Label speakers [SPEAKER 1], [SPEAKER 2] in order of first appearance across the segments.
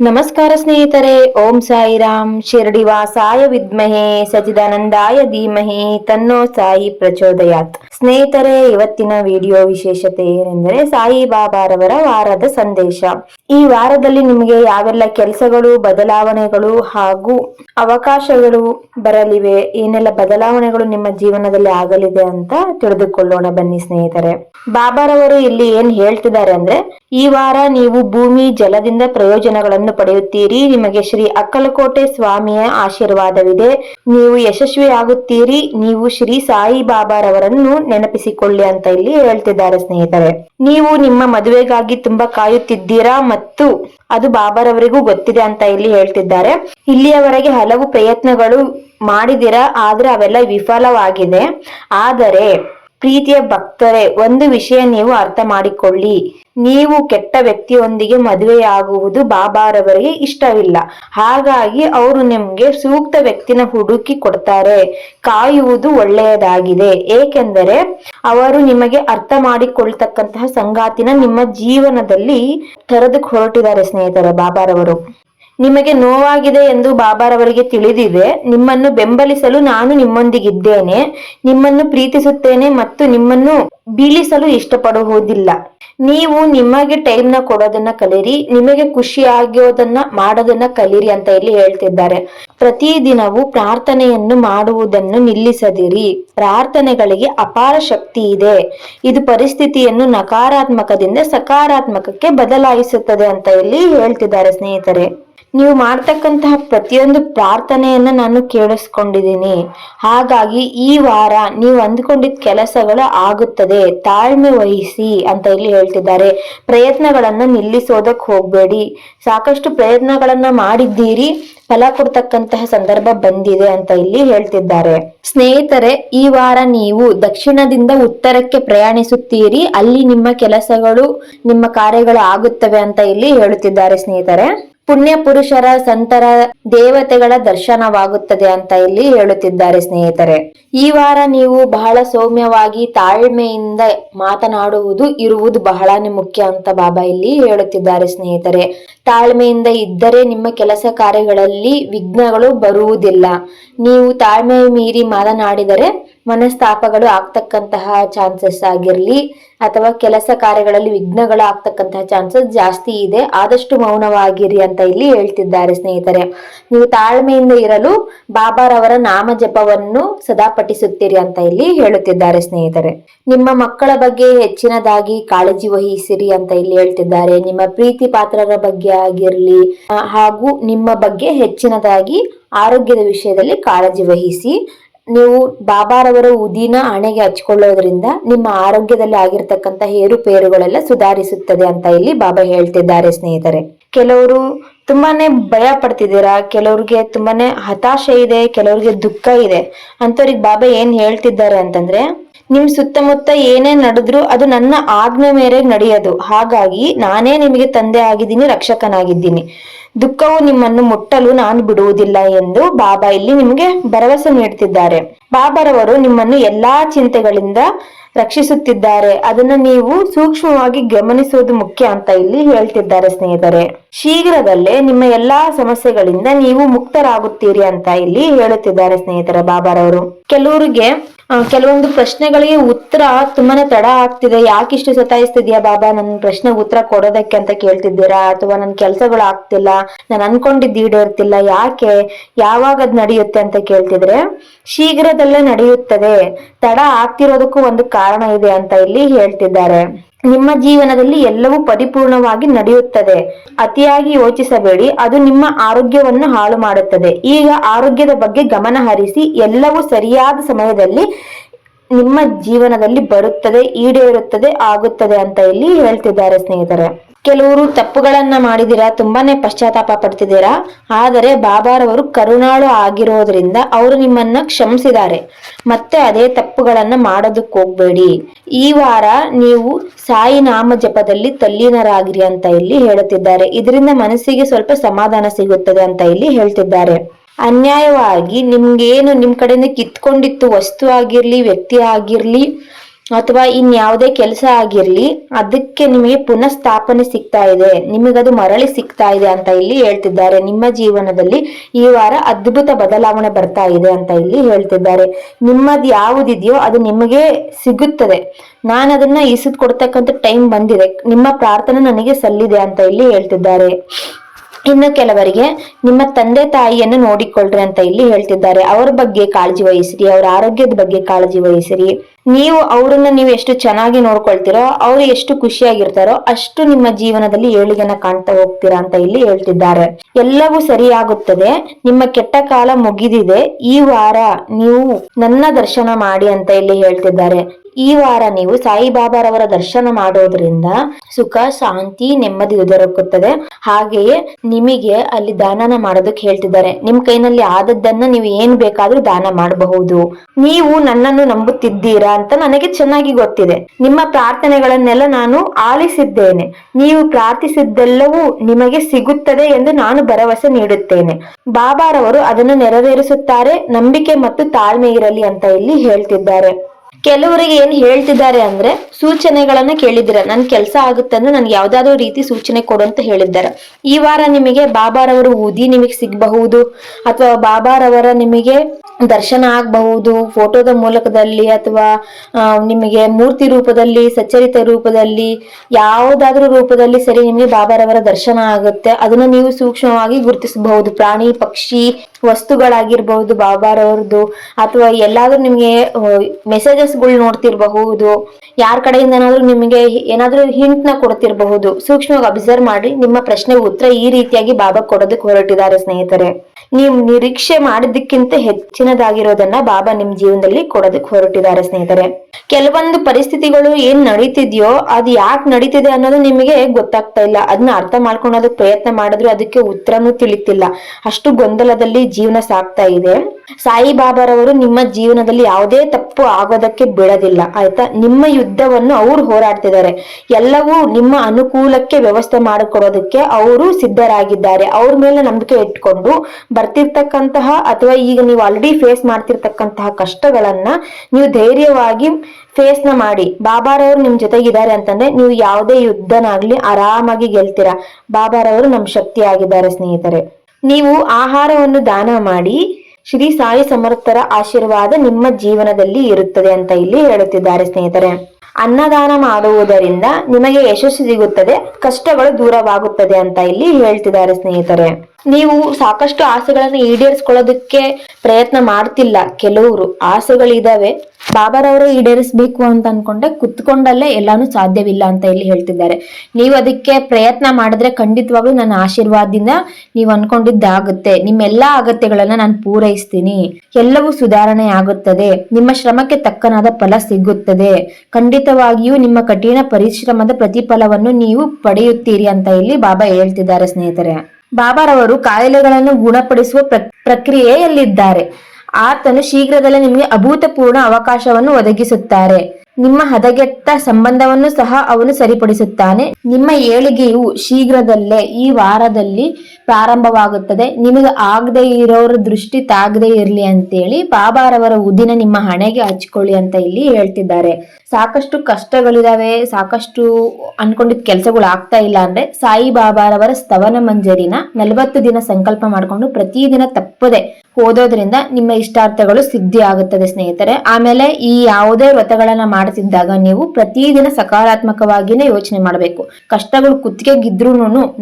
[SPEAKER 1] ನಮಸ್ಕಾರ ಸ್ನೇಹಿತರೆ, ಓಂ ಸಾಯಿರಾಮ್. ಶಿರಡಿ ವಾಸಾಯ ವಿದ್ಮಹೆ ಸಚಿದಾನಂದಾಯ ಧೀಮಹಿ, ತನ್ನೋ ಸಾಯಿ ಪ್ರಚೋದಯಾತ್. ಸ್ನೇಹಿತರೆ, ಇವತ್ತಿನ ವಿಡಿಯೋ ವಿಶೇಷತೆ ಏನೆಂದರೆ ಸಾಯಿ ಬಾಬಾರವರ ವಾರದ ಸಂದೇಶ. ಈ ವಾರದಲ್ಲಿ ನಿಮಗೆ ಯಾವೆಲ್ಲ ಕೆಲಸಗಳು, ಬದಲಾವಣೆಗಳು ಹಾಗೂ ಅವಕಾಶಗಳು ಬರಲಿವೆ, ಏನೆಲ್ಲ ಬದಲಾವಣೆಗಳು ನಿಮ್ಮ ಜೀವನದಲ್ಲಿ ಆಗಲಿದೆ ಅಂತ ತಿಳಿದುಕೊಳ್ಳೋಣ ಬನ್ನಿ ಸ್ನೇಹಿತರೆ. ಬಾಬಾರವರು ಇಲ್ಲಿ ಏನ್ ಹೇಳ್ತಿದ್ದಾರೆ ಅಂದ್ರೆ, ಈ ವಾರ ನೀವು ಭೂಮಿ, ಜಲದಿಂದ ಪ್ರಯೋಜನಗಳನ್ನು ಪಡೆಯುತ್ತೀರಿ, ನಿಮಗೆ ಶ್ರೀ ಅಕ್ಕಲಕೋಟೆ ಸ್ವಾಮಿಯ ಆಶೀರ್ವಾದವಿದೆ, ನೀವು ಯಶಸ್ವಿಯಾಗುತ್ತೀರಿ, ನೀವು ಶ್ರೀ ಸಾಯಿ ಬಾಬಾರವರನ್ನು ನೆನಪಿಸಿಕೊಳ್ಳಿ ಅಂತ ಇಲ್ಲಿ ಹೇಳ್ತಿದ್ದಾರೆ ಸ್ನೇಹಿತರೆ. ನೀವು ನಿಮ್ಮ ಮದುವೆಗಾಗಿ ತುಂಬಾ ಕಾಯುತ್ತಿದ್ದೀರಾ ಮತ್ತು ಅದು ಬಾಬಾರವರಿಗೂ ಗೊತ್ತಿದೆ ಅಂತ ಇಲ್ಲಿ ಹೇಳ್ತಿದ್ದಾರೆ. ಇಲ್ಲಿಯವರೆಗೆ ಹಲವು ಪ್ರಯತ್ನಗಳು ಮಾಡಿದಿರ ಆದ್ರೆ ಅವೆಲ್ಲ ವಿಫಲವಾಗಿದೆ. ಆದರೆ ಪ್ರೀತಿಯ ಭಕ್ತರೇ, ಒಂದು ವಿಷಯ ನೀವು ಅರ್ಥ ಮಾಡಿಕೊಳ್ಳಿ. ನೀವು ಕೆಟ್ಟ ವ್ಯಕ್ತಿಯೊಂದಿಗೆ ಮದುವೆಯಾಗುವುದು ಬಾಬಾರವರಿಗೆ ಇಷ್ಟವಿಲ್ಲ. ಹಾಗಾಗಿ ಅವರು ನಿಮ್ಗೆ ಸೂಕ್ತ ವ್ಯಕ್ತಿನ ಹುಡುಕಿ ಕೊಡ್ತಾರೆ. ಕಾಯುವುದು ಒಳ್ಳೆಯದಾಗಿದೆ. ಏಕೆಂದರೆ ಅವರು ನಿಮಗೆ ಅರ್ಥ ಮಾಡಿಕೊಳ್ತಕ್ಕಂತಹ ಸಂಗಾತಿನ ನಿಮ್ಮ ಜೀವನದಲ್ಲಿ ತೆರೆದು ಹೊರಟಿದ್ದಾರೆ ಸ್ನೇಹಿತರೆ ಬಾಬಾರವರು. ನಿಮಗೆ ನೋವಾಗಿದೆ ಎಂದು ಬಾಬಾರವರಿಗೆ ತಿಳಿದಿದೆ. ನಿಮ್ಮನ್ನು ಬೆಂಬಲಿಸಲು ನಾನು ನಿಮ್ಮೊಂದಿಗಿದ್ದೇನೆ. ನಿಮ್ಮನ್ನು ಪ್ರೀತಿಸುತ್ತೇನೆ ಮತ್ತು ನಿಮ್ಮನ್ನು ಬೀಳಿಸಲು ಇಷ್ಟಪಡುವುದಿಲ್ಲ. ನೀವು ನಿಮಗೆ ಟೈಮ್ನ ಕೊಡೋದನ್ನ ಕಲೀರಿ, ನಿಮಗೆ ಖುಷಿ ಆಗೋದನ್ನ ಮಾಡೋದನ್ನ ಕಲೀರಿ ಅಂತ ಇಲ್ಲಿ ಹೇಳ್ತಿದ್ದಾರೆ. ಪ್ರತಿದಿನವೂ ಪ್ರಾರ್ಥನೆಯನ್ನು ಮಾಡುವುದನ್ನು ನಿಲ್ಲಿಸದಿರಿ. ಪ್ರಾರ್ಥನೆಗಳಿಗೆ ಅಪಾರ ಶಕ್ತಿ ಇದೆ. ಇದು ಪರಿಸ್ಥಿತಿಯನ್ನು ನಕಾರಾತ್ಮಕದಿಂದ ಸಕಾರಾತ್ಮಕಕ್ಕೆ ಬದಲಾಯಿಸುತ್ತದೆ ಅಂತ ಇಲ್ಲಿ ಹೇಳ್ತಿದ್ದಾರೆ ಸ್ನೇಹಿತರೆ. ನೀವು ಮಾಡ್ತಕ್ಕಂತಹ ಪ್ರತಿಯೊಂದು ಪ್ರಾರ್ಥನೆಯನ್ನ ನಾನು ಕೇಳಿಸ್ಕೊಂಡಿದ್ದೀನಿ. ಹಾಗಾಗಿ ಈ ವಾರ ನೀವು ಅಂದ್ಕೊಂಡಿದ್ದ ಕೆಲಸಗಳು ಆಗುತ್ತದೆ. ತಾಳ್ಮೆ ವಹಿಸಿ ಅಂತ ಇಲ್ಲಿ ಹೇಳ್ತಿದ್ದಾರೆ. ಪ್ರಯತ್ನಗಳನ್ನ ನಿಲ್ಲಿಸೋದಕ್ ಹೋಗ್ಬೇಡಿ. ಸಾಕಷ್ಟು ಪ್ರಯತ್ನಗಳನ್ನ ಮಾಡಿದ್ದೀರಿ. ಫಲ ಕೊಡ್ತಕ್ಕಂತಹ ಸಂದರ್ಭ ಬಂದಿದೆ ಅಂತ ಇಲ್ಲಿ ಹೇಳ್ತಿದ್ದಾರೆ. ಸ್ನೇಹಿತರೆ, ಈ ವಾರ ನೀವು ದಕ್ಷಿಣದಿಂದ ಉತ್ತರಕ್ಕೆ ಪ್ರಯಾಣಿಸುತ್ತೀರಿ. ಅಲ್ಲಿ ನಿಮ್ಮ ಕೆಲಸಗಳು, ನಿಮ್ಮ ಕಾರ್ಯಗಳು ಆಗುತ್ತವೆ ಅಂತ ಇಲ್ಲಿ ಹೇಳುತ್ತಿದ್ದಾರೆ ಸ್ನೇಹಿತರೆ. ಪುಣ್ಯ ಪುರುಷರ ಸಂತರ ದೇವತೆಗಳ ದರ್ಶನವಾಗುತ್ತದೆ ಅಂತ ಇಲ್ಲಿ ಹೇಳುತ್ತಿದ್ದಾರೆ ಸ್ನೇಹಿತರೆ. ಈ ವಾರ ನೀವು ಬಹಳ ಸೌಮ್ಯವಾಗಿ ತಾಳ್ಮೆಯಿಂದ ಮಾತನಾಡುವುದು ಇರುವುದು ಬಹಳನೇ ಮುಖ್ಯ ಅಂತ ಬಾಬಾ ಇಲ್ಲಿ ಹೇಳುತ್ತಿದ್ದಾರೆ ಸ್ನೇಹಿತರೆ. ತಾಳ್ಮೆಯಿಂದ ಇದ್ದರೆ ನಿಮ್ಮ ಕೆಲಸ ಕಾರ್ಯಗಳಲ್ಲಿ ವಿಘ್ನಗಳು ಬರುವುದಿಲ್ಲ. ನೀವು ತಾಳ್ಮೆ ಮೀರಿ ಮಾತನಾಡಿದರೆ ಮನಸ್ತಾಪಗಳು ಆಗ್ತಕ್ಕಂತಹ ಚಾನ್ಸಸ್ ಆಗಿರ್ಲಿ ಅಥವಾ ಕೆಲಸ ಕಾರ್ಯಗಳಲ್ಲಿ ವಿಘ್ನಗಳು ಆಗ್ತಕ್ಕಂತಹ ಚಾನ್ಸಸ್ ಜಾಸ್ತಿ ಇದೆ. ಆದಷ್ಟು ಮೌನವಾಗಿರಿ ಅಂತ ಇಲ್ಲಿ ಹೇಳ್ತಿದ್ದಾರೆ ಸ್ನೇಹಿತರೆ. ನೀವು ತಾಳ್ಮೆಯಿಂದ ಇರಲು ಬಾಬಾರವರ ನಾಮ ಜಪವನ್ನು ಸದಾ ಪಠಿಸುತ್ತೀರಿ ಅಂತ ಇಲ್ಲಿ ಹೇಳುತ್ತಿದ್ದಾರೆ ಸ್ನೇಹಿತರೆ. ನಿಮ್ಮ ಮಕ್ಕಳ ಬಗ್ಗೆ ಹೆಚ್ಚಿನದಾಗಿ ಕಾಳಜಿ ವಹಿಸಿರಿ ಅಂತ ಇಲ್ಲಿ ಹೇಳ್ತಿದ್ದಾರೆ. ನಿಮ್ಮ ಪ್ರೀತಿ ಪಾತ್ರರ ಬಗ್ಗೆ ಆಗಿರ್ಲಿ ಹಾಗೂ ನಿಮ್ಮ ಬಗ್ಗೆ ಹೆಚ್ಚಿನದಾಗಿ ಆರೋಗ್ಯದ ವಿಷಯದಲ್ಲಿ ಕಾಳಜಿ ವಹಿಸಿ ನೀವು ಬಾಬಾರವರ ಉದಿನ ಹಣೆಗೆ ಹಚ್ಕೊಳ್ಳೋದ್ರಿಂದ ನಿಮ್ಮ ಆರೋಗ್ಯದಲ್ಲಿ ಆಗಿರ್ತಕ್ಕಂಥ ಏರುಪೇರುಗಳೆಲ್ಲ ಸುಧಾರಿಸುತ್ತದೆ ಅಂತ ಇಲ್ಲಿ ಬಾಬಾ ಹೇಳ್ತಿದ್ದಾರೆ ಸ್ನೇಹಿತರೆ. ಕೆಲವರು ತುಂಬಾನೇ ಭಯ ಪಡ್ತಿದ್ದೀರಾ? ಕೆಲವ್ರಿಗೆ ತುಂಬಾನೇ ಹತಾಶೆ ಇದೆ, ಕೆಲವ್ರಿಗೆ ದುಃಖ ಇದೆ. ಅಂತವ್ರಿಗೆ ಬಾಬಾ ಏನ್ ಹೇಳ್ತಿದ್ದಾರೆ ಅಂತಂದ್ರೆ ನಿಮ್ ಸುತ್ತಮುತ್ತ ಏನೇ ನಡೆದ್ರು ಅದು ನನ್ನ ಆಜ್ಞೆ ಮೇರೆಗೆ ನಡೆಯೋದು. ಹಾಗಾಗಿ ನಾನೇ ನಿಮಗೆ ತಂದೆ ಆಗಿದ್ದೀನಿ, ರಕ್ಷಕನಾಗಿದ್ದೀನಿ. ದುಃಖವು ನಿಮ್ಮನ್ನು ಮುಟ್ಟಲು ನಾನು ಬಿಡುವುದಿಲ್ಲ ಎಂದು ಬಾಬಾ ಇಲ್ಲಿ ನಿಮಗೆ ಭರವಸೆ ನೀಡುತ್ತಿದ್ದಾರೆ ಬಾಬಾರವರು ನಿಮ್ಮನ್ನು ಎಲ್ಲಾ ಚಿಂತೆಗಳಿಂದ ರಕ್ಷಿಸುತ್ತಿದ್ದಾರೆ. ಅದನ್ನ ನೀವು ಸೂಕ್ಷ್ಮವಾಗಿ ಗಮನಿಸುವುದು ಮುಖ್ಯ ಅಂತ ಇಲ್ಲಿ ಹೇಳ್ತಿದ್ದಾರೆ ಸ್ನೇಹಿತರೆ. ಶೀಘ್ರದಲ್ಲೇ ನಿಮ್ಮ ಎಲ್ಲಾ ಸಮಸ್ಯೆಗಳಿಂದ ನೀವು ಮುಕ್ತರಾಗುತ್ತೀರಿ ಅಂತ ಇಲ್ಲಿ ಹೇಳುತ್ತಿದ್ದಾರೆ ಸ್ನೇಹಿತರೆ ಬಾಬಾರವರು. ಕೆಲವರಿಗೆ ಕೆಲವೊಂದು ಪ್ರಶ್ನೆಗಳಿಗೆ ಉತ್ತರ ತುಂಬಾನೇ ತಡ ಆಗ್ತಿದೆ. ಯಾಕೆ ಇಷ್ಟು ಸತಾಯಿಸ್ತಿದ್ಯಾ ಬಾಬಾ? ನನ್ನ ಪ್ರಶ್ನೆ ಉತ್ತರ ಕೊಡೋದಕ್ಕೆ ಅಂತ ಕೇಳ್ತಿದ್ದೀರಾ? ಅಥವಾ ನನ್ನ ಕೆಲಸಗಳು ಆಗ್ತಿಲ್ಲ? ನಾನು ಅನ್ಕೊಂಡಿದ್ದು ಈಡೇರ್ತಿಲ್ಲ ಯಾಕೆ? ಯಾವಾಗ ಅದ್ ನಡೆಯುತ್ತೆ ಅಂತ ಕೇಳ್ತಿದ್ರೆ, ಶೀಘ್ರದಲ್ಲೇ ನಡೆಯುತ್ತದೆ. ತಡ ಆಗ್ತಿರೋದಕ್ಕೂ ಒಂದು ಕಾರಣ ಇದೆ ಅಂತ ಇಲ್ಲಿ ಹೇಳ್ತಿದ್ದಾರೆ. ನಿಮ್ಮ ಜೀವನದಲ್ಲಿ ಎಲ್ಲವೂ ಪರಿಪೂರ್ಣವಾಗಿ ನಡೆಯುತ್ತದೆ. ಅತಿಯಾಗಿ ಯೋಚಿಸಬೇಡಿ. ಅದು ನಿಮ್ಮ ಆರೋಗ್ಯವನ್ನು ಹಾಳು ಮಾಡುತ್ತದೆ. ಈಗ ಆರೋಗ್ಯದ ಬಗ್ಗೆ ಗಮನ ಹರಿಸಿ, ಎಲ್ಲವೂ ಸರಿಯಾದ ಸಮಯದಲ್ಲಿ ನಿಮ್ಮ ಜೀವನದಲ್ಲಿ ಬರುತ್ತದೆ, ಈಡೇರುತ್ತದೆ, ಆಗುತ್ತದೆ ಅಂತ ಇಲ್ಲಿ ಹೇಳ್ತಿದ್ದಾರೆ ಸ್ನೇಹಿತರೆ. ಕೆಲವರು ತಪ್ಪುಗಳನ್ನ ಮಾಡಿದಿರಾ ತುಂಬಾನೇ ಪಶ್ಚಾತ್ತಾಪ ಪಡ್ತಿದ್ದೀರಾ, ಆದರೆ ಬಾಬಾರವರು ಕರುಣಾಳು ಆಗಿರೋದ್ರಿಂದ ಅವರು ನಿಮ್ಮನ್ನ ಕ್ಷಮಿಸಿದ್ದಾರೆ. ಮತ್ತೆ ಅದೇ ತಪ್ಪುಗಳನ್ನ ಮಾಡೋದಕ್ಕೆ ಹೋಗ್ಬೇಡಿ. ಈ ವಾರ ನೀವು ಸಾಯಿ ನಾಮ ಜಪದಲ್ಲಿ ತಲ್ಲೀನರಾಗಿರಿ ಅಂತ ಇಲ್ಲಿ ಹೇಳುತ್ತಿದ್ದಾರೆ. ಇದರಿಂದ ಮನಸ್ಸಿಗೆ ಸ್ವಲ್ಪ ಸಮಾಧಾನ ಸಿಗುತ್ತದೆ ಅಂತ ಇಲ್ಲಿ ಹೇಳ್ತಿದ್ದಾರೆ. ಅನ್ಯಾಯವಾಗಿ ನಿಮ್ಗೇನು ನಿಮ್ ಕಡೆಯಿಂದ ಕಿತ್ಕೊಂಡಿತ್ತು ವಸ್ತು ಆಗಿರ್ಲಿ, ವ್ಯಕ್ತಿ ಆಗಿರ್ಲಿ ಅಥವಾ ಇನ್ಯಾವುದೇ ಕೆಲಸ ಆಗಿರ್ಲಿ, ಅದಕ್ಕೆ ನಿಮಗೆ ಪುನಃ ಸ್ಥಾಪನೆ ಸಿಗ್ತಾ ಇದೆ. ನಿಮಗದು ಮರಳಿ ಸಿಗ್ತಾ ಇದೆ ಅಂತ ಇಲ್ಲಿ ಹೇಳ್ತಿದ್ದಾರೆ. ನಿಮ್ಮ ಜೀವನದಲ್ಲಿ ಈ ವಾರ ಅದ್ಭುತ ಬದಲಾವಣೆ ಬರ್ತಾ ಇದೆ ಅಂತ ಇಲ್ಲಿ ಹೇಳ್ತಿದ್ದಾರೆ. ನಿಮ್ಮದು ಯಾವುದಿದೆಯೋ ಅದು ನಿಮಗೆ ಸಿಗುತ್ತದೆ. ನಾನು ಅದನ್ನ ಇಸಿದ್ ಕೊಡ್ತಕ್ಕಂಥ ಟೈಮ್ ಬಂದಿದೆ. ನಿಮ್ಮ ಪ್ರಾರ್ಥನೆ ನನಗೆ ಸಲ್ಲಿದೆ ಅಂತ ಇಲ್ಲಿ ಹೇಳ್ತಿದ್ದಾರೆ. ಇನ್ನು ಕೆಲವರಿಗೆ ನಿಮ್ಮ ತಂದೆ ತಾಯಿಯನ್ನು ನೋಡಿಕೊಳ್ಳ್ರಿ ಅಂತ ಇಲ್ಲಿ ಹೇಳ್ತಿದ್ದಾರೆ. ಅವ್ರ ಬಗ್ಗೆ ಕಾಳಜಿ ವಹಿಸಿರಿ, ಅವ್ರ ಆರೋಗ್ಯದ ಬಗ್ಗೆ ಕಾಳಜಿ ವಹಿಸಿರಿ. ನೀವು ಅವ್ರನ್ನ ನೀವು ಎಷ್ಟು ಚೆನ್ನಾಗಿ ನೋಡ್ಕೊಳ್ತೀರೋ, ಅವ್ರು ಎಷ್ಟು ಖುಷಿಯಾಗಿರ್ತಾರೋ ಅಷ್ಟು ನಿಮ್ಮ ಜೀವನದಲ್ಲಿ ಏಳಿಗೆನ ಕಾಣ್ತಾ ಹೋಗ್ತೀರಾ ಅಂತ ಇಲ್ಲಿ ಹೇಳ್ತಿದ್ದಾರೆ. ಎಲ್ಲವೂ ಸರಿಯಾಗುತ್ತದೆ. ನಿಮ್ಮ ಕೆಟ್ಟ ಕಾಲ ಮುಗಿದಿದೆ. ಈ ವಾರ ನೀವು ನನ್ನ ದರ್ಶನ ಮಾಡಿ ಅಂತ ಇಲ್ಲಿ ಹೇಳ್ತಿದ್ದಾರೆ. ಈ ವಾರ ನೀವು ಸಾಯಿಬಾಬಾರವರ ದರ್ಶನ ಮಾಡೋದ್ರಿಂದ ಸುಖ, ಶಾಂತಿ, ನೆಮ್ಮದಿ ದೊರಕುತ್ತದೆ. ಹಾಗೆಯೇ ನಿಮಗೆ ಅಲ್ಲಿ ದಾನನ ಮಾಡೋದಕ್ಕೆ ಹೇಳ್ತಿದ್ದಾರೆ. ನಿಮ್ ಕೈನಲ್ಲಿ ಆದದ್ದನ್ನ ನೀವು ಏನ್ ಬೇಕಾದ್ರೂ ದಾನ ಮಾಡಬಹುದು. ನೀವು ನನ್ನನ್ನು ನಂಬುತ್ತಿದ್ದೀರಾ ಅಂತ ನನಗೆ ಚೆನ್ನಾಗಿ ಗೊತ್ತಿದೆ. ನಿಮ್ಮ ಪ್ರಾರ್ಥನೆಗಳನ್ನೆಲ್ಲ ನಾನು ಆಲಿಸಿದ್ದೇನೆ. ನೀವು ಪ್ರಾರ್ಥಿಸಿದ್ದೆಲ್ಲವೂ ನಿಮಗೆ ಸಿಗುತ್ತದೆ ಎಂದು ನಾನು ಭರವಸೆ ನೀಡುತ್ತೇನೆ. ಬಾಬಾರವರು ಅದನ್ನು ನೆರವೇರಿಸುತ್ತಾರೆ. ನಂಬಿಕೆ ಮತ್ತು ತಾಳ್ಮೆ ಇರಲಿ ಅಂತ ಇಲ್ಲಿ ಹೇಳ್ತಿದ್ದಾರೆ. ಕೆಲವರಿಗೆ ಏನ್ ಹೇಳ್ತಿದ್ದಾರೆ ಅಂದ್ರೆ ಸೂಚನೆಗಳನ್ನ ಕೇಳಿದ್ದೀರ. ನನ್ ಕೆಲಸ ಆಗುತ್ತೆ ಅಂದ್ರೆ ನನ್ಗೆ ಯಾವ್ದಾದ್ರು ರೀತಿ ಸೂಚನೆ ಕೊಡು ಅಂತ ಹೇಳಿದ್ದಾರೆ. ಈ ವಾರ ನಿಮಗೆ ಬಾಬಾರವರು ಊದಿ ನಿಮಗೆ ಸಿಗಬಹುದು, ಅಥವಾ ಬಾಬಾರವರ ನಿಮಗೆ ದರ್ಶನ ಆಗಬಹುದು, ಫೋಟೋದ ಮೂಲಕದಲ್ಲಿ ಅಥವಾ ನಿಮಗೆ ಮೂರ್ತಿ ರೂಪದಲ್ಲಿ, ಸಚ್ಚರಿತ ರೂಪದಲ್ಲಿ, ಯಾವುದಾದ್ರೂ ರೂಪದಲ್ಲಿ ಸರಿ ನಿಮಗೆ ಬಾಬಾರವರ ದರ್ಶನ ಆಗುತ್ತೆ. ಅದನ್ನ ನೀವು ಸೂಕ್ಷ್ಮವಾಗಿ ಗುರುತಿಸಬಹುದು. ಪ್ರಾಣಿ, ಪಕ್ಷಿ, ವಸ್ತುಗಳಾಗಿರ್ಬಹುದು ಬಾಬಾರವ್ರದ್ದು. ಅಥವಾ ಎಲ್ಲಾದ್ರೂ ನಿಮಗೆ ಮೆಸೇಜಸ್ಗಳು ನೋಡ್ತಿರಬಹುದು. ಯಾರ ಕಡೆಯಿಂದ ಏನಾದ್ರೂ ನಿಮಗೆ ಏನಾದ್ರೂ ನ ಕೊಡ್ತಿರಬಹುದು. ಸೂಕ್ಷ್ಮವಾಗಿ ಅಬ್ಸರ್ವ್ ಮಾಡಿ ನಿಮ್ಮ ಪ್ರಶ್ನೆಗೆ ಉತ್ತರ ಈ ರೀತಿಯಾಗಿ ಬಾಬಾ ಕೊಡೋದಕ್ಕೆ ಹೊರಟಿದ್ದಾರೆ ಸ್ನೇಹಿತರೆ. ನೀವು ನಿರೀಕ್ಷೆ ಮಾಡಿದ್ದಕ್ಕಿಂತ ಹೆಚ್ಚಿನದಾಗಿರೋದನ್ನ ಬಾಬಾ ನಿಮ್ ಜೀವನದಲ್ಲಿ ಕೊಡೋದಕ್ಕೆ ಹೊರಟಿದ್ದಾರೆ ಸ್ನೇಹಿತರೆ. ಕೆಲವೊಂದು ಪರಿಸ್ಥಿತಿಗಳು ಏನ್ ನಡೀತಿದ್ಯೋ ಅದು ಯಾಕೆ ನಡೀತಿದೆ ಅನ್ನೋದು ನಿಮಗೆ ಗೊತ್ತಾಗ್ತಾ ಇಲ್ಲ. ಅದನ್ನ ಅರ್ಥ ಮಾಡ್ಕೊಳೋದಕ್ಕೆ ಪ್ರಯತ್ನ ಮಾಡಿದ್ರು ಅದಕ್ಕೆ ಉತ್ತರನೂ ತಿಳಿತಿಲ್ಲ. ಅಷ್ಟು ಗೊಂದಲದಲ್ಲಿ ಜೀವನ ಸಾಗ್ತಾ ಇದೆ. ಸಾಯಿಬಾಬಾರವರು ನಿಮ್ಮ ಜೀವನದಲ್ಲಿ ಯಾವುದೇ ತಪ್ಪು ಆಗೋದಕ್ಕೆ ಬಿಡೋದಿಲ್ಲ. ಆಯ್ತಾ? ನಿಮ್ಮ ಯುದ್ಧವನ್ನು ಅವ್ರು ಹೋರಾಡ್ತಿದ್ದಾರೆ. ಎಲ್ಲವೂ ನಿಮ್ಮ ಅನುಕೂಲಕ್ಕೆ ವ್ಯವಸ್ಥೆ ಮಾಡಿಕೊಡೋದಕ್ಕೆ ಅವರು ಸಿದ್ಧರಾಗಿದ್ದಾರೆ. ಅವ್ರ ಮೇಲೆ ನಂಬಿಕೆ ಇಟ್ಕೊಂಡು ಬರ್ತಿರ್ತಕ್ಕಂತಹ ಅಥವಾ ಈಗ ನೀವು ಆಲ್ರೆಡಿ ಫೇಸ್ ಮಾಡ್ತಿರ್ತಕ್ಕಂತಹ ಕಷ್ಟಗಳನ್ನ ನೀವು ಧೈರ್ಯವಾಗಿ ಫೇಸ್ನ ಮಾಡಿ, ಬಾಬಾರವರು ನಿಮ್ ಜೊತೆಗಿದ್ದಾರೆ ಅಂತಂದ್ರೆ ನೀವು ಯಾವುದೇ ಯುದ್ಧನಾಗ್ಲಿ ಆರಾಮಾಗಿ ಗೆಲ್ತೀರಾ. ಬಾಬಾರವರು ನಮ್ ಶಕ್ತಿ ಆಗಿದ್ದಾರೆ ಸ್ನೇಹಿತರೆ. ನೀವು ಆಹಾರವನ್ನು ದಾನ ಮಾಡಿ, ಶ್ರೀ ಸಾಯಿ ಸಮರ್ಥರ ಆಶೀರ್ವಾದ ನಿಮ್ಮ ಜೀವನದಲ್ಲಿ ಇರುತ್ತದೆ ಅಂತ ಇಲ್ಲಿ ಹೇಳುತ್ತಿದ್ದಾರೆ ಸ್ನೇಹಿತರೆ. ಅನ್ನದಾನ ಮಾಡುವುದರಿಂದ ನಿಮಗೆ ಯಶಸ್ಸು ಸಿಗುತ್ತದೆ, ಕಷ್ಟಗಳು ದೂರವಾಗುತ್ತದೆ ಅಂತ ಇಲ್ಲಿ ಹೇಳ್ತಿದ್ದಾರೆ ಸ್ನೇಹಿತರೆ. ನೀವು ಸಾಕಷ್ಟು ಆಸೆಗಳನ್ನು ಈಡೇರಿಸ್ಕೊಳ್ಳೋದಕ್ಕೆ ಪ್ರಯತ್ನ ಮಾಡ್ತಿಲ್ಲ ಕೆಲವರು. ಆಸೆಗಳಿದಾವೆ. ಬಾಬಾರವರು ಈಡೇರಿಸಬೇಕು ಅಂತ ಅನ್ಕೊಂಡೆ, ಕುತ್ಕೊಂಡಲ್ಲೇ ಎಲ್ಲಾನು ಸಾಧ್ಯವಿಲ್ಲ ಅಂತ ಇಲ್ಲಿ ಹೇಳ್ತಿದ್ದಾರೆ. ನೀವು ಅದಕ್ಕೆ ಪ್ರಯತ್ನ ಮಾಡಿದ್ರೆ ಖಂಡಿತವಾಗ್ಲೂ ನನ್ನ ಆಶೀರ್ವಾದದಿಂದ ನೀವು ಅನ್ಕೊಂಡಿದ್ದಾಗುತ್ತೆ. ನಿಮ್ಮೆಲ್ಲಾ ಅಗತ್ಯಗಳನ್ನ ನಾನು ಪೂರೈಸ್ತೀನಿ. ಎಲ್ಲವೂ ಸುಧಾರಣೆ ಆಗುತ್ತದೆ. ನಿಮ್ಮ ಶ್ರಮಕ್ಕೆ ತಕ್ಕನಾದ ಫಲ ಸಿಗುತ್ತದೆ. ಖಂಡಿತವಾಗಿಯೂ ನಿಮ್ಮ ಕಠಿಣ ಪರಿಶ್ರಮದ ಪ್ರತಿಫಲವನ್ನು ನೀವು ಪಡೆಯುತ್ತೀರಿ ಅಂತ ಇಲ್ಲಿ ಬಾಬಾ ಹೇಳ್ತಿದ್ದಾರೆ ಸ್ನೇಹಿತರೆ. ಬಾಬಾರವರು ಕಾಯಿಲೆಗಳನ್ನು ಗುಣಪಡಿಸುವ ಪ್ರ- ಪ್ರಕ್ರಿಯೆಯಲ್ಲಿದ್ದಾರೆ. ಆತನು ಶೀಘ್ರದಲ್ಲೇ ನಿಮಗೆ ಅಭೂತಪೂರ್ಣ ಅವಕಾಶವನ್ನು ಒದಗಿಸುತ್ತಾರೆ. ನಿಮ್ಮ ಹದಗೆಟ್ಟ ಸಂಬಂಧವನ್ನು ಸಹ ಅವನು ಸರಿಪಡಿಸುತ್ತಾನೆ. ನಿಮ್ಮ ಏಳಿಗೆಯು ಶೀಘ್ರದಲ್ಲೇ ಈ ವಾರದಲ್ಲಿ ಪ್ರಾರಂಭವಾಗುತ್ತದೆ. ನಿಮಗೆ ಆಗದೆ ಇರೋರ ದೃಷ್ಟಿ ತಾಗದೇ ಇರಲಿ ಅಂತೇಳಿ ಬಾಬಾರವರ ಉದಿನ ನಿಮ್ಮ ಹಣೆಗೆ ಹಚ್ಕೊಳ್ಳಿ ಅಂತ ಇಲ್ಲಿ ಹೇಳ್ತಿದ್ದಾರೆ. ಸಾಕಷ್ಟು ಕಷ್ಟಗಳಿದಾವೆ, ಸಾಕಷ್ಟು ಅನ್ಕೊಂಡಿದ್ದ ಕೆಲಸಗಳು ಆಗ್ತಾ ಇಲ್ಲ ಅಂದ್ರೆ ಸಾಯಿಬಾಬಾರವರ ಸ್ತವನ ಮಂಜರಿನ ನಲವತ್ತು ದಿನ ಸಂಕಲ್ಪ ಮಾಡಿಕೊಂಡು ಪ್ರತಿದಿನ ತಪ್ಪದೆ ಓದೋದ್ರಿಂದ ನಿಮ್ಮ ಇಷ್ಟಾರ್ಥಗಳು ಸಿದ್ಧಿ ಆಗುತ್ತದೆ ಸ್ನೇಹಿತರೆ. ಆಮೇಲೆ ಈ ಯಾವುದೇ ವ್ರತಗಳನ್ನ ಮಾಡ್ತಿದ್ದಾಗ ನೀವು ಪ್ರತಿದಿನ ಸಕಾರಾತ್ಮಕವಾಗಿನೇ ಯೋಚನೆ ಮಾಡಬೇಕು. ಕಷ್ಟಗಳು ಕುತ್ತಿಗೆಗಿದ್ರೂ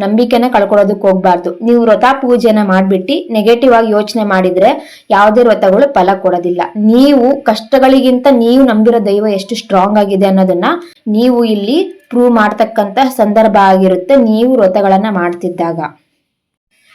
[SPEAKER 1] ನಂಬಿಕೆನ ಕಳ್ಕೊಳ್ಳೋದಕ್ಕೆ ಹೋಗ್ಬಾರ್ದು. ನೀವು ವ್ರತ ಪೂಜೆನ ಮಾಡ್ಬಿಟ್ಟು ನೆಗೆಟಿವ್ ಆಗಿ ಯೋಚನೆ ಮಾಡಿದ್ರೆ ಯಾವುದೇ ವ್ರತಗಳು ಫಲ ಕೊಡೋದಿಲ್ಲ. ನೀವು ಕಷ್ಟಗಳಿಗಿಂತ ನೀವು ನಂಬಿರೋ ದೈವ ಎಷ್ಟು ಆಗಿದೆ ಅನ್ನೋದನ್ನ ನೀವು ಇಲ್ಲಿ ಪ್ರೂವ್ ಮಾಡ್ತಕ್ಕಂತ ಸಂದರ್ಭ ಆಗಿರುತ್ತೆ ನೀವು ವ್ರತಗಳನ್ನ ಮಾಡ್ತಿದ್ದಾಗ.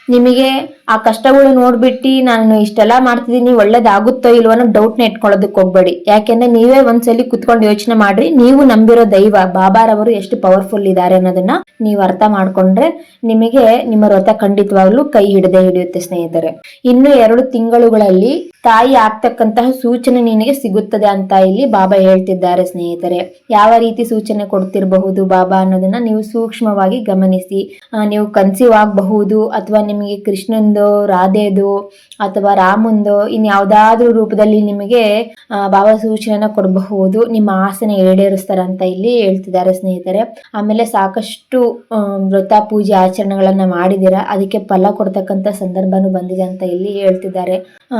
[SPEAKER 1] ನಿಮಗೆ ಆ ಕಷ್ಟಗಳು ನೋಡ್ಬಿಟ್ಟು ನಾನು ಇಷ್ಟೆಲ್ಲ ಮಾಡ್ತಿದ್ದೀನಿ, ಒಳ್ಳೇದಾಗುತ್ತೋ ಇಲ್ವೋ ಅನ್ನೋ ಡೌಟ್ನ ಇಟ್ಕೊಳ್ಳೋದಕ್ಕೆ ಹೋಗ್ಬೇಡಿ. ಯಾಕೆಂದ್ರೆ ನೀವೇ ಒಂದ್ಸಲಿ ಕುತ್ಕೊಂಡು ಯೋಚನೆ ಮಾಡ್ರಿ, ನೀವು ನಂಬಿರೋ ದೈವ ಬಾಬಾರವರು ಎಷ್ಟು ಪವರ್ಫುಲ್ ಇದ್ದಾರೆ ಅನ್ನೋದನ್ನ ನೀವು ಅರ್ಥ ಮಾಡ್ಕೊಂಡ್ರೆ ನಿಮಗೆ ನಿಮ್ಮ ವ್ರತ ಖಂಡಿತವಾಗ್ಲೂ ಕೈ ಹಿಡದೆ ಹಿಡಿಯುತ್ತೆ ಸ್ನೇಹಿತರೆ. ಇನ್ನು ಎರಡು ತಿಂಗಳುಗಳಲ್ಲಿ ತಾಯಿ ಆಗ್ತಕ್ಕಂತಹ ಸೂಚನೆ ನಿನಗೆ ಸಿಗುತ್ತದೆ ಅಂತ ಇಲ್ಲಿ ಬಾಬಾ ಹೇಳ್ತಿದ್ದಾರೆ ಸ್ನೇಹಿತರೆ. ಯಾವ ರೀತಿ ಸೂಚನೆ ಕೊಡ್ತಿರಬಹುದು ಬಾಬಾ ಅನ್ನೋದನ್ನ ನೀವು ಸೂಕ್ಷ್ಮವಾಗಿ ಗಮನಿಸಿ. ನೀವು ಕನ್ಸೀವ್ ಆಗಬಹುದು ಅಥವಾ ನಿಮಗೆ ಕೃಷ್ಣಂದು ರಾಧೆದು ಅಥವಾ ರಾಮಂದು ಇನ್ ಯಾವ್ದಾದ್ರೂ ರೂಪದಲ್ಲಿ ನಿಮಗೆ ಬಾಬಾ ಸೂಚನೆನ ಕೊಡಬಹುದು. ನಿಮ್ಮ ಆಸನೆ ಅಂತ ಇಲ್ಲಿ ಹೇಳ್ತಿದ್ದಾರೆ ಸ್ನೇಹಿತರೆ. ಆಮೇಲೆ ಸಾಕಷ್ಟು ವ್ರತ ಪೂಜೆ ಆಚರಣೆಗಳನ್ನ ಮಾಡಿದಿರ ಅದಕ್ಕೆ ಫಲ ಕೊಡ್ತಕ್ಕಂಥ ಸಂದರ್ಭನೂ ಬಂದಿದೆ ಅಂತ ಇಲ್ಲಿ ಹೇಳ್ತಿದ್ದಾರೆ. ಆ,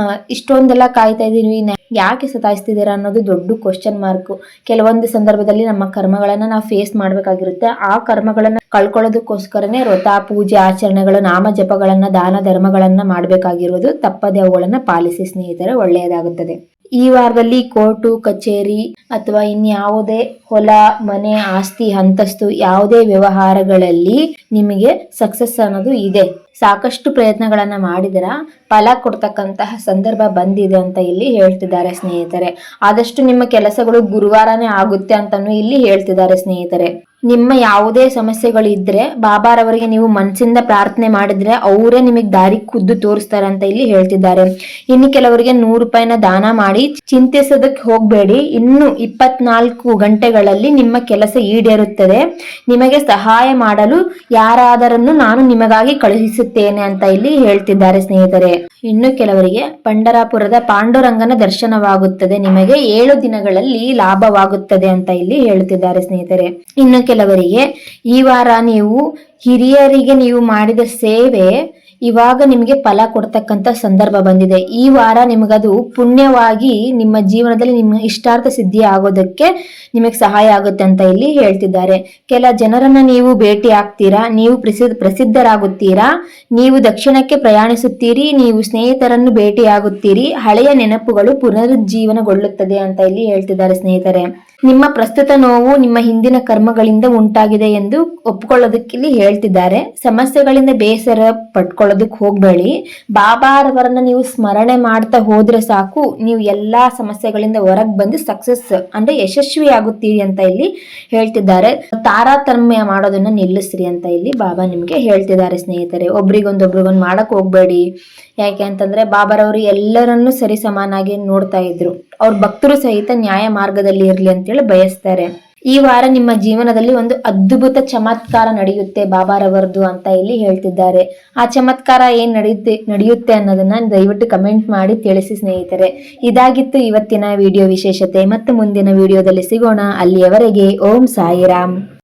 [SPEAKER 1] ಇಷ್ಟೊಂದೆಲ್ಲ ಕಾಯ್ತಾ ಇದ್ದೀವಿ. ಯಾಕೆ ಸತಾಯಿಸ್ತಿದ್ದೀರಾ ಅನ್ನೋದು ದೊಡ್ಡ ಕ್ವಶನ್ ಮಾರ್ಕ್ ಕೆಲವೊಂದು ಸಂದರ್ಭದಲ್ಲಿ ನಮ್ಮ ಕರ್ಮಗಳನ್ನ ನಾವು ಫೇಸ್ ಮಾಡ್ಬೇಕಾಗಿರುತ್ತೆ. ಆ ಕರ್ಮಗಳನ್ನ ಕಳ್ಕೊಳ್ಳೋದಕ್ಕೋಸ್ಕರನೇ ವ್ರತ, ಪೂಜೆ, ಆಚರಣೆಗಳು, ನಾಮ ಜಪಗಳನ್ನ, ದಾನ ಧರ್ಮಗಳನ್ನ ಮಾಡಬೇಕಾಗಿರೋದು. ತಪ್ಪದೆ ಅವುಗಳನ್ನ ಪಾಲಿಸಿ ಸ್ನೇಹಿತರೆ, ಒಳ್ಳೆಯದಾಗುತ್ತದೆ. ಈ ವಾರದಲ್ಲಿ ಕೋರ್ಟು, ಕಚೇರಿ ಅಥವಾ ಇನ್ಯಾವುದೇ ಹೊಲ, ಮನೆ, ಆಸ್ತಿ, ಅಂತಸ್ತು ಯಾವುದೇ ವ್ಯವಹಾರಗಳಲ್ಲಿ ನಿಮಗೆ ಸಕ್ಸಸ್ ಅನ್ನೋದು ಇದೆ. ಸಾಕಷ್ಟು ಪ್ರಯತ್ನಗಳನ್ನ ಮಾಡಿದರ ಫಲ ಕೊಡ್ತಕ್ಕಂತಹ ಸಂದರ್ಭ ಬಂದಿದೆ ಅಂತ ಇಲ್ಲಿ ಹೇಳ್ತಿದ್ದಾರೆ ಸ್ನೇಹಿತರೆ. ಆದಷ್ಟು ನಿಮ್ಮ ಕೆಲಸಗಳು ಗುರುವಾರನೇ ಆಗುತ್ತೆ ಅಂತಾನು ಇಲ್ಲಿ ಹೇಳ್ತಿದ್ದಾರೆ ಸ್ನೇಹಿತರೆ. ನಿಮ್ಮ ಯಾವುದೇ ಸಮಸ್ಯೆಗಳು ಇದ್ರೆ ಬಾಬಾರವರಿಗೆ ನೀವು ಮನಸ್ಸಿಂದ ಪ್ರಾರ್ಥನೆ ಮಾಡಿದ್ರೆ ಅವರೇ ನಿಮಗೆ ದಾರಿ ಖುದ್ದು ತೋರಿಸ್ತಾರೆ ಅಂತ ಇಲ್ಲಿ ಹೇಳ್ತಿದ್ದಾರೆ. ಇನ್ನು ಕೆಲವರಿಗೆ ನೂರು ರೂಪಾಯಿನ ದಾನ ಮಾಡಿ ಚಿಂತಿಸೋದಕ್ಕೆ ಹೋಗಬೇಡಿ. ಇನ್ನು ಇಪ್ಪತ್ನಾಲ್ಕು ಗಂಟೆಗಳಲ್ಲಿ ನಿಮ್ಮ ಕೆಲಸ ಈಡೇರುತ್ತದೆ. ನಿಮಗೆ ಸಹಾಯ ಮಾಡಲು ಯಾರಾದರನ್ನು ನಾನು ನಿಮಗಾಗಿ ಕಳುಹಿಸುತ್ತೇನೆ ಅಂತ ಇಲ್ಲಿ ಹೇಳ್ತಿದ್ದಾರೆ ಸ್ನೇಹಿತರೆ. ಇನ್ನು ಕೆಲವರಿಗೆ ಪಂಡರಾಪುರದ ಪಾಂಡುರಂಗನ ದರ್ಶನವಾಗುತ್ತದೆ. ನಿಮಗೆ ಏಳು ದಿನಗಳಲ್ಲಿ ಲಾಭವಾಗುತ್ತದೆ ಅಂತ ಇಲ್ಲಿ ಹೇಳ್ತಿದ್ದಾರೆ ಸ್ನೇಹಿತರೆ. ಇನ್ನು ಕೆಲವರಿಗೆ, ಈ ವಾರ ನೀವು ಹಿರಿಯರಿಗೆ ನೀವು ಮಾಡಿದ ಸೇವೆ ಇವಾಗ ನಿಮಗೆ ಫಲ ಕೊಡ್ತಕ್ಕಂಥ ಸಂದರ್ಭ ಬಂದಿದೆ. ಈ ವಾರ ನಿಮಗದು ಪುಣ್ಯವಾಗಿ ನಿಮ್ಮ ಜೀವನದಲ್ಲಿ ನಿಮ್ಮ ಇಷ್ಟಾರ್ಥ ಸಿದ್ಧಿ ಆಗೋದಕ್ಕೆ ನಿಮಗೆ ಸಹಾಯ ಆಗುತ್ತೆ ಅಂತ ಇಲ್ಲಿ ಹೇಳ್ತಿದ್ದಾರೆ. ಕೆಲ ಜನರನ್ನ ನೀವು ಭೇಟಿ ಆಗ್ತೀರಾ? ನೀವು ಪ್ರಸಿದ್ಧ ಪ್ರಸಿದ್ಧರಾಗುತ್ತೀರಾ? ನೀವು ದಕ್ಷಿಣಕ್ಕೆ ಪ್ರಯಾಣಿಸುತ್ತೀರಿ? ನೀವು ಸ್ನೇಹಿತರನ್ನು ಭೇಟಿಯಾಗುತ್ತೀರಿ? ಹಳೆಯ ನೆನಪುಗಳು ಪುನರುಜ್ಜೀವನಗೊಳ್ಳುತ್ತದೆ ಅಂತ ಇಲ್ಲಿ ಹೇಳ್ತಿದ್ದಾರೆ ಸ್ನೇಹಿತರೆ. ನಿಮ್ಮ ಪ್ರಸ್ತುತ ನೋವು ನಿಮ್ಮ ಹಿಂದಿನ ಕರ್ಮಗಳಿಂದ ಉಂಟಾಗಿದೆ ಎಂದು ಒಪ್ಕೊಳ್ಳೋದಕ್ಕೆ ಇಲ್ಲಿ ಹೇಳ್ತಿದ್ದಾರೆ. ಸಮಸ್ಯೆಗಳಿಂದ ಬೇಸರ ಪಟ್ಕೊಳ್ಳೋದಕ್ಕೆ ಹೋಗ್ಬೇಡಿ. ಬಾಬಾರವರನ್ನ ನೀವು ಸ್ಮರಣೆ ಮಾಡ್ತಾ ಹೋದ್ರೆ ಸಾಕು. ನೀವು ಎಲ್ಲಾ ಸಮಸ್ಯೆಗಳಿಂದ ಹೊರಗೆ ಬಂದು ಸಕ್ಸಸ್ ಅಂದ್ರೆ ಯಶಸ್ವಿ ಆಗುತ್ತೀರಿ ಅಂತ ಇಲ್ಲಿ ಹೇಳ್ತಿದ್ದಾರೆ. ತಾರತಮ್ಯ ಮಾಡೋದನ್ನ ನಿಲ್ಲಿಸ್ರಿ ಅಂತ ಇಲ್ಲಿ ಬಾಬಾ ನಿಮ್ಗೆ ಹೇಳ್ತಿದ್ದಾರೆ ಸ್ನೇಹಿತರೆ. ಒಬ್ರಿಗೊಂದು ಒಬ್ರಿಗೊಂದು ಮಾಡಕ್ ಹೋಗ್ಬೇಡಿ. ಯಾಕೆ ಅಂತಂದ್ರೆ ಬಾಬಾರವರು ಎಲ್ಲರನ್ನೂ ಸರಿ ಸಮಾನಾಗಿ ನೋಡ್ತಾ ಇದ್ರು. ಅವ್ರ ಭಕ್ತರು ಸಹಿತ ನ್ಯಾಯ ಮಾರ್ಗದಲ್ಲಿ ಇರ್ಲಿ ಅಂತೇಳಿ ಬಯಸ್ತಾರೆ. ಈ ವಾರ ನಿಮ್ಮ ಜೀವನದಲ್ಲಿ ಒಂದು ಅದ್ಭುತ ಚಮತ್ಕಾರ ನಡೆಯುತ್ತೆ ಬಾಬಾರವರದು ಅಂತ ಇಲ್ಲಿ ಹೇಳ್ತಿದ್ದಾರೆ. ಆ ಚಮತ್ಕಾರ ಏನ್ ನಡೆಯುತ್ತೆ ನಡೆಯುತ್ತೆ ಅನ್ನೋದನ್ನ ದಯವಿಟ್ಟು ಕಮೆಂಟ್ ಮಾಡಿ ತಿಳಿಸಿ ಸ್ನೇಹಿತರೆ. ಇದಾಗಿತ್ತು ಇವತ್ತಿನ ವಿಡಿಯೋ ವಿಶೇಷತೆ. ಮತ್ತು ಮುಂದಿನ ವಿಡಿಯೋದಲ್ಲಿ ಸಿಗೋಣ. ಅಲ್ಲಿಯವರೆಗೆ ಓಂ ಸಾಯಿರಾಮ್.